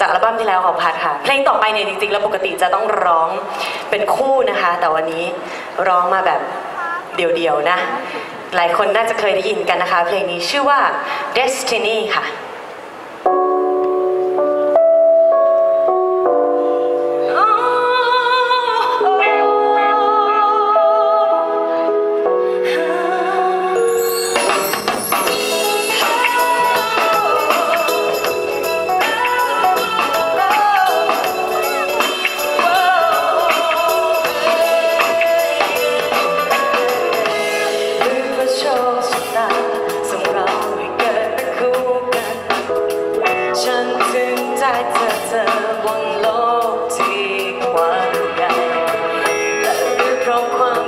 จากอัลบั้มที่แล้วของพัดค่ะ เพลงต่อไปเนี่ยจริงๆแล้วปกติจะต้องร้องเป็นคู่นะคะ แต่วันนี้ร้องมาแบบเดี่ยวๆนะ หลายคนน่าจะเคยได้ยินกันนะคะ เพลงนี้ชื่อว่า Destiny ค่ะ เธอเธอบนโลกที่กว้างใหญ่แต่เพราะความ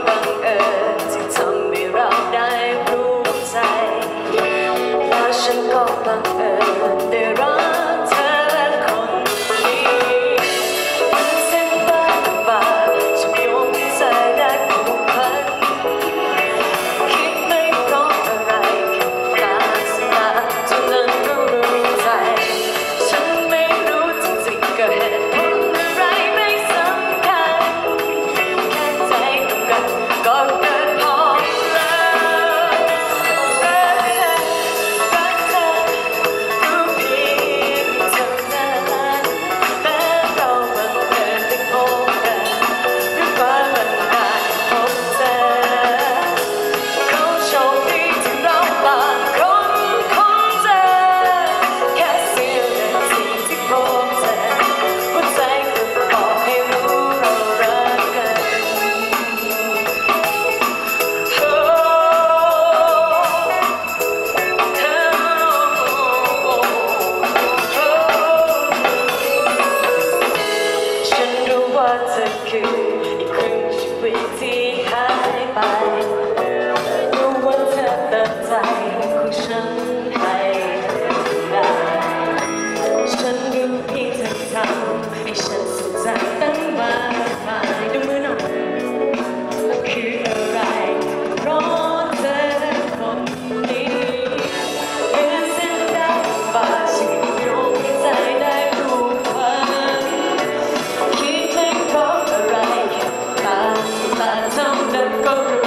bye. 감사합니다.